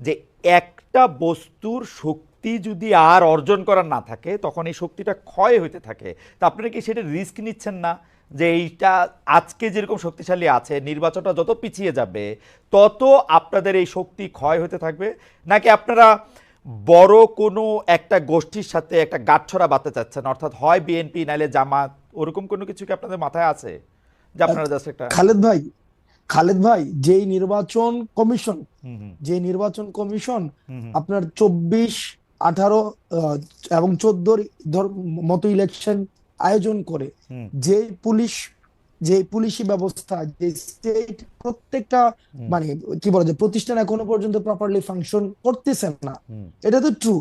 যে একটা বস্তুর শক্তি যদি আর অর্জন করার না থাকে তখন এই শক্তিটা ক্ষয় হইতে থাকে। তা আপনারা কি সেটা রিস্ক নিচ্ছেন না? যে এইটা আজকে যেরকম শক্তিশালী আছে নির্বাচনটা যত পিছিয়ে যাবে তত আপনাদের এই শক্তি ক্ষয় হতে থাকবে? নাকি আপনারা বড় কোনো একটা গোষ্ঠীর সাথে একটা গাঁটছড়া বাঁধতে চাচ্ছেন? অর্থাৎ হয় বিএনপি নাইলে জামাত ওরকম কোনো কিছু কি আপনাদের মাথায় আছে? যে আপনারা জাস্ট একটা খালেদ ভাই খালেদ ভাই যেই নির্বাচন কমিশন যে নির্বাচন কমিশন। আপনার চব্বিশ আঠারো এবং চোদ্দোর মতো ইলেকশন আয়োজন করে। যে পুলিশ যে পুলিশি ব্যবস্থা যে স্টেট প্রত্যেকটা মানে কি বলে যে প্রতিষ্ঠান এখনও পর্যন্ত প্রপারলি ফাংশন করতেছে না। এটা তো ট্রু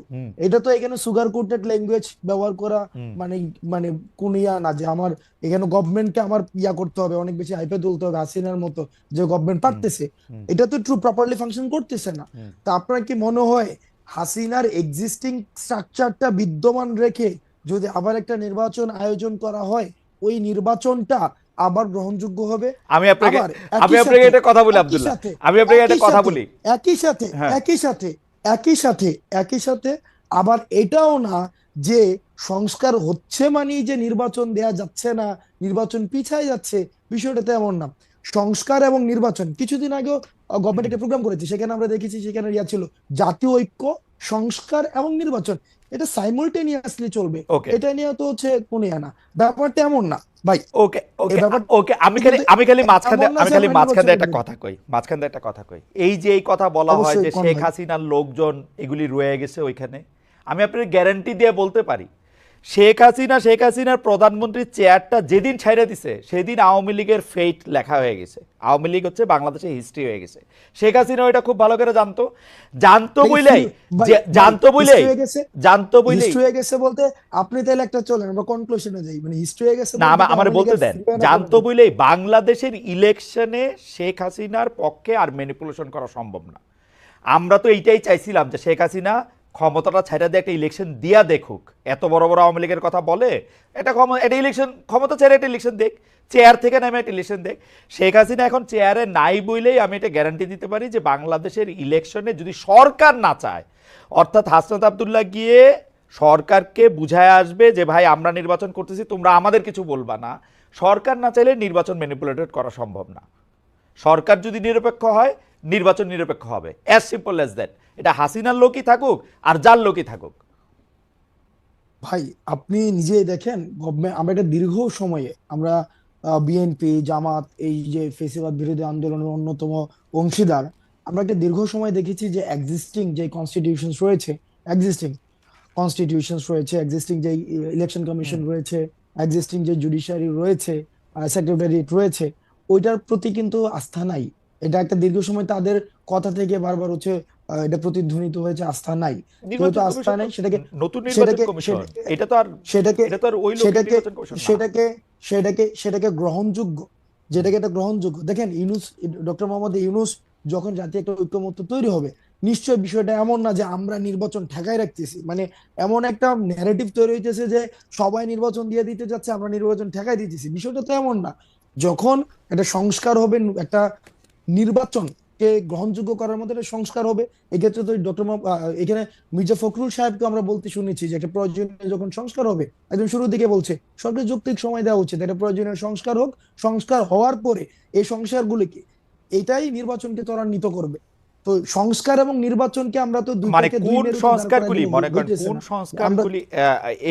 এটা তো এখানে সুগার কোটেড ল্যাঙ্গুয়েজ ব্যবহার করা মানে মানে কোন ইয়া না যে আমার এখানে গভর্নমেন্টকে আমার ইয়া করতে হবে অনেক বেশি হাইপে তুলতে হবে হাসিনার মতো যে গভর্নমেন্ট পারতেছে। এটা তো ট্রু প্রপারলি ফাংশন করতেছে না। তা আপনার কি মনে হয় হাসিনার এক্সিস্টিং স্ট্রাকচারটা বিদ্যমান রেখে যদি আবার একটা নির্বাচন আয়োজন করা হয় ওই নির্বাচনটা আবার গ্রহণযোগ্য হবে। আমি আপনাকে আমি আপনাকে এটা কথা বলি আব্দুল্লাহ। আমি আপনাকে একটা কথা বলি। একই সাথে হ্যাঁ। একই সাথে একই সাথে একই সাথে আবার এটাও না যে সংস্কার হচ্ছে মানেই যে নির্বাচন দেয়া যাচ্ছে না নির্বাচন পিছায় যাচ্ছে বিষয়টা তেমন না। সংস্কার এবং নির্বাচন কিছুদিন আগেও গভর্নমেন্ট একটা প্রোগ্রাম করেছে সেখানে আমরা দেখেছি সেখানে ইয়া ছিল জাতীয় ঐক্য সংস্কার এবং নির্বাচন। এটা সাইমultaneously চলবে। এটা নিয়ে তো হচ্ছে কোনো না। ব্যাপারটা এমন না ভাই। ওকে ওকে ওকে আমি খালি আমি খালি মাঝখানে আমি খালি মাঝখানে একটা কথা কই মাঝখানে একটা কথা কই। এই যে এই কথা বলা হয় যে শেখ? হাসিনার লোকজন এগুলি রয়ে গেছে ওইখানে আমি আপনার গ্যারান্টি দিয়ে বলতে পারি শেখ হাসিনা শেখ হাসিনার প্রধানমন্ত্রীর চেয়ারটা যেদিন ছাইড়ে দিছে সেদিন আওয়ামী লীগের ফেট লেখা হয়ে গেছে। আওয়ামী লীগ হচ্ছে বাংলাদেশের হিস্ট্রি হয়ে গেছে। শেখ হাসিনা এটা খুব ভালো করে জানতো। জানতো বইলেই জানতো বইলেই জানতো বইলেই হিস্ট্রি হয়ে গেছে বলতে আপনি তাহলে একটা চলেন আমরা কনক্লুশনে যাই। মানে হিস্ট্রি হয়ে গেছে না আমার বলতে দেন। জানতো বলতে? বলেই বাংলাদেশের ইলেকশনে শেখ হাসিনার পক্ষে আর ম্যানিপুলেশন করা সম্ভব না। আমরা তো এইটাই চাইছিলাম যে শেখ হাসিনা ক্ষমতাটা ছেড়ে দিয়ে একটা ইলেকশন দিয়া দেখুক। এত বড় বড় আওয়ামী লীগের কথা বলে, এটা ক্ষমতা এটা ইলেকশন ক্ষমতা ছেড়ে একটা ইলেকশন দেখ চেয়ার থেকে নামে একটা ইলেকশন দেখ। শেখ হাসিনা এখন চেয়ারে নাই বইলেই আমি এটা গ্যারান্টি দিতে পারি যে বাংলাদেশের ইলেকশনে যদি সরকার না চায়, অর্থাৎ হাসনাত আবদুল্লাহ গিয়ে সরকারকে বুঝায় আসবে যে, ভাই, আমরা নির্বাচন করতেছি, তোমরা আমাদের কিছু বলবা না। সরকার না চাইলে নির্বাচন ম্যানিপুলেটেড করা সম্ভব না। সরকার যদি নিরপেক্ষ হয় নির্বাচন নিরপেক্ষ হবে। অ্যাজ সিম্পল অ্যাজ দ্যাট এটা হাসিনার লোকই থাকুক আর যার লোকই থাকুক। ভাই আপনি নিজেই দেখেন আমরা একটা দীর্ঘ সময়ে আমরা বিএনপি জামাত এই যে ফেসিবাদ বিরোধী আন্দোলনের অন্যতম অংশীদার আমরা একটা দীর্ঘ সময় দেখেছি যে এক্সিস্টিং যে কনস্টিটিউশনস রয়েছে এক্সিস্টিং কনস্টিটিউশনস রয়েছে এক্সিস্টিং যে ইলেকশন কমিশন রয়েছে এক্সিস্টিং যে জুডিশিয়ারি রয়েছে সেক্রেটারিয়েট রয়েছে ওইটার প্রতি কিন্তু আস্থা নাই। এটা একটা দীর্ঘ সময় তাদের কথা থেকে বারবার হচ্ছে এটা প্রতিধ্বনিত হয়েছে আস্থা নাই। যেহেতু আস্থা নাই সেটাকে নতুন নির্বাচন সেটাকে- কমিশন। এটা তো আর সেটাকে এটা তো আর ওই সেটাকে। সেটাকে সেটাকে সেটাকে গ্রহণযোগ্য। যেটাকে এটা গ্রহণযোগ্য। দেখেন ইউনুস ডক্টর মোহাম্মদ ইউনুস যখন জাতীয় একটা ঐক্যমত্য তৈরি হবে নিশ্চয় বিষয়টা এমন না যে আমরা নির্বাচন ঠেকাই রাখতেছি। মানে এমন একটা ন্যারেটিভ তৈরি হইতেছে যে সবাই নির্বাচন দিয়ে দিতে যাচ্ছে আমরা নির্বাচন ঠেকাই দিতেছি। বিষয়টা তো এমন না। যখন একটা সংস্কার হবে একটা নির্বাচনকে গ্রহণযোগ্য করার মধ্যে একটা সংস্কার হবে। এক্ষেত্রে তো ডক্টর এখানে মির্জা ফখরুল সাহেবকে আমরা বলতে শুনেছি যে একটা প্রয়োজনীয় যখন সংস্কার হবে, একদম শুরুর দিকে বলছে সরকার যৌক্তিক সময় দেওয়া উচিত একটা প্রয়োজনীয় সংস্কার হোক। সংস্কার হওয়ার পরে এই সংস্কারগুলিকে, এটাই নির্বাচনকে ত্বরান্বিত করবে। তো সংস্কার এবং নির্বাচনকে আমরা তো মানে কোন সংস্কারগুলি? মনে করেন কোন সংস্কারগুলি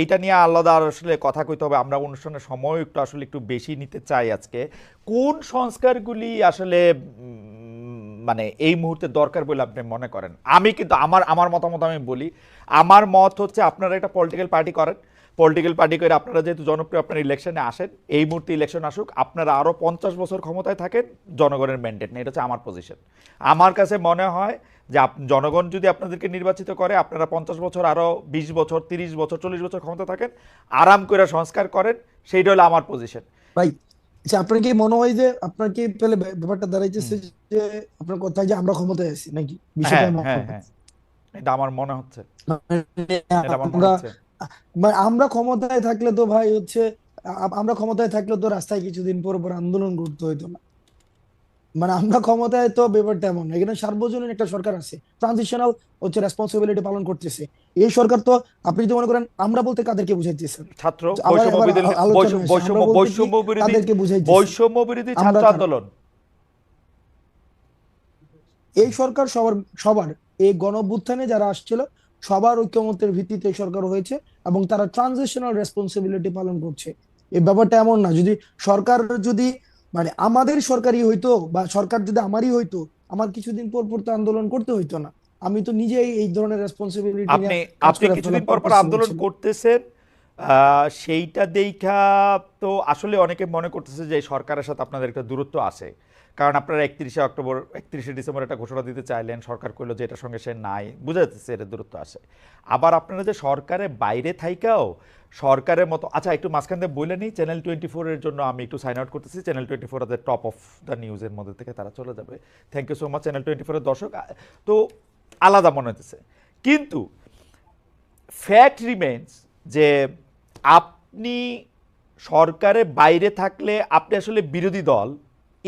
এইটা নিয়ে আলাদা আসলে কথা কইতে হবে। আমরা অনুষ্ঠানের সময় একটু আসলে একটু বেশি নিতে চাই আজকে। কোন সংস্কারগুলি আসলে মানে এই মুহূর্তে দরকার বলে আপনি মনে করেন? আমি কিন্তু আমার আমার মতামত আমি বলি। আমার মত হচ্ছে আপনারা একটা পলিটিক্যাল পার্টি করেন। পলিটিক্যাল পার্টি করে আপনারা যেহেতু জনপ্রিয় আপনার ইলেকশনে আসেন এই মুহূর্তে ইলেকশন আসুক আপনারা আরও পঞ্চাশ বছর ক্ষমতায় থাকেন জনগণের ম্যান্ডেট নেই এটা হচ্ছে আমার পজিশন আমার কাছে মনে হয় যে জনগণ যদি আপনাদেরকে নির্বাচিত করে আপনারা পঞ্চাশ বছর আরও বিশ বছর তিরিশ বছর চল্লিশ বছর ক্ষমতা থাকেন আরাম করে সংস্কার করেন সেইটা হলো আমার পজিশন ভাই আচ্ছা আপনার কি মনে হয় যে আপনার কি পেলে ব্যাপারটা দাঁড়াইতেছে যে আপনার কথা যে আমরা ক্ষমতায় আছি নাকি? বিষয়টা হ্যাঁ? হ্যাঁ হ্যাঁ। এটা আমার মনে হচ্ছে। মানে আমার ক্ষমতায় থাকলে তো ভাই হচ্ছে আমরা ক্ষমতায় থাকলে তো রাস্তায় কিছুদিন পর পর আন্দোলন করতে হইতো না। মানে আমরা ক্ষমতায় তো ব্যাপারটা এমন না। এখানে সার্বজনীন একটা সরকার আছে। ট্রানজিশনাল হচ্ছে রেসপন্সিবিলিটি পালন করতেছে। এই সরকার তো আপনি যদি মনে করেন আমরা বলতে কাদেরকে বুঝাইতেছেন ছাত্র বৈষম্য বিরোধী বৈষম্য বিরোধী ছাত্র আন্দোলন। এই সরকার সবার সবার এই গণঅভ্যুত্থানে যারা আসছিল সবার ঐক্যমত্যের ভিত্তিতে সরকার হয়েছে এবং তারা ট্রানজিশনাল রেসপন্সিবিলিটি পালন করছে। এই ব্যাপারটা এমন না যদি সরকার যদি মানে আমাদের সরকারই হইতো বা সরকার যদি আমারই হইতো আমার কিছুদিন পর পর তো আন্দোলন করতে হইতো না। আমি তো নিজেই এই ধরনের রেসপন্সিবিলিটি আপনি আপনি কিছুদিন পর পর আন্দোলন করতেছেন সেইটা দেখা তো আসলে অনেকে মনে করতেছে যে সরকারের সাথে আপনাদের একটা দূরত্ব আছে। কারণ আপনারা একত্রিশে অক্টোবর, একত্রিশে ডিসেম্বর একটা ঘোষণা দিতে চাইলেন, সরকার করল যে এটার সঙ্গে সে নাই। বুঝা যাচ্ছে এটা দূরত্ব আছে। আবার আপনারা যে সরকারের বাইরে থাইকাও সরকারের মতো আচ্ছা একটু মাঝখান দিয়ে বলে নিই চ্যানেল টোয়েন্টি ফোরের জন্য আমি একটু সাইন আউট করতেছি। Channel twenty four top of the নিউজের মধ্যে থেকে তারা চলে যাবে। Thank you so much channel twenty ফোরের দর্শক। তো আলাদা মনে হতেছে কিন্তু ফ্যাক্ট রিমেন্স যে আপনি সরকারের বাইরে থাকলে আপনি আসলে বিরোধী দল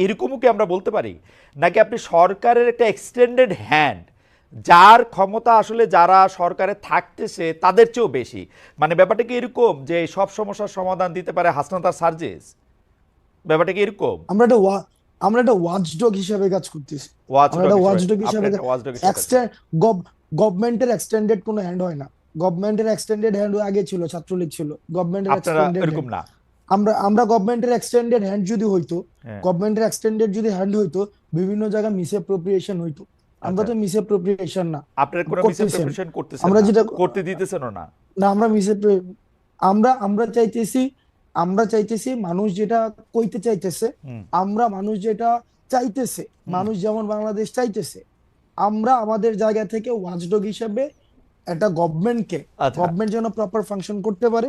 এরকমও কি আমরা বলতে পারি? নাকি আপনি সরকারের একটা এক্সটেন্ডেড হ্যান্ড যার ক্ষমতা আসলে যারা সরকারে থাকতেছে তাদের চেয়েও বেশি? মানে ব্যাপারটা কি এরকম যে সব সমস্যার সমাধান দিতে পারে হাসনাতার সার্জেস? ব্যাপারটা কি এরকম? আমরা একটা আমরা একটা ওয়াচডগ হিসেবে কাজ করতেছি। আমরা একটা ওয়াচডগ হিসেবে গভর্নমেন্টের এক্সটেন্ডেড কোনো হ্যান্ড হয় না। গভর্নমেন্টের এক্সটেন্ডেড হ্যান্ড আগে ছিল ছাত্রলীগ ছিল। গভর্নমেন্টের এক্সটেন্ডেড এরকম না। আমরা আমরা গভর্নমেন্টের এক্সটেন্ডেড হ্যান্ড যদি হইতো হ্যাঁ। গভর্নমেন্টের এক্সটেন্ডেড যদি হ্যান্ড হইতো বিভিন্ন জায়গায় মিসঅ্যাপ্রোপ্রিয়েশন হইতো আমরা আচ্ছা। তো মিসঅ্যাপ্রোপ্রিয়েশন না আপনার কোনো করতেছেন। মিসঅ্যাপ্রোপ্রিয়েশন করতেছেন আমরা যেটা- করতে দিতেছেনও না না আমরা মিসঅ্যাপ্রো আমরা আমরা চাইতেছি আমরা চাইতেছি মানুষ যেটা কইতে চাইতেছে আমরা মানুষ যেটা চাইতেছে মানুষ যেমন বাংলাদেশ চাইতেছে আমরা আমাদের জায়গা থেকে ওয়াচডগ হিসেবে একটা গভর্নমেন্টকে আচ্ছা। গভর্নমেন্ট যেন প্রপার ফাংশন করতে পারে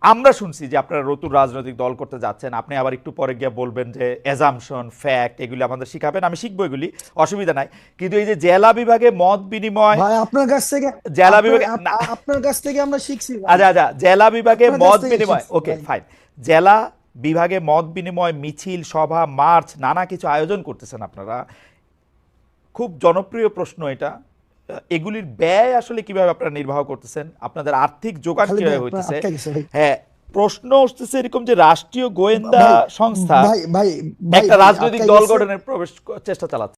আমরা শুনছি যে আপনারা নতুন রাজনৈতিক দল করতে যাচ্ছেন। আপনি আবার একটু পরে গিয়ে বলবেন যে এজামশন ফ্যাক্ট এগুলি আমাদের শিখাবেন। আমি শিখব এগুলি অসুবিধা নাই। কিন্তু এই যে জেলা বিভাগে মত বিনিময় আপনার কাছ থেকে জেলা বিভাগে- আপনার কাছ থেকে আমরা শিখছি আচ্ছা আচ্ছা জেলা বিভাগে মত বিনিময়। ওকে ফাইন জেলা বিভাগে মত বিনিময় মিছিল সভা মার্চ নানা কিছু আয়োজন করতেছেন আপনারা। খুব জনপ্রিয় প্রশ্ন এটা। এগুলির ব্যয় আসলে কীভাবে আপনারা নির্বাহ করতেছেন আপনাদের আর্থিক যোগান কীভাবে হইতেছে। হ্যাঁ প্রশ্ন উঠতেছে এরকম যে রাষ্ট্রীয় গোয়েন্দা সংস্থা একটা রাজনৈতিক দল। গঠনের প্রবেশ চেষ্টা চালাচ্ছে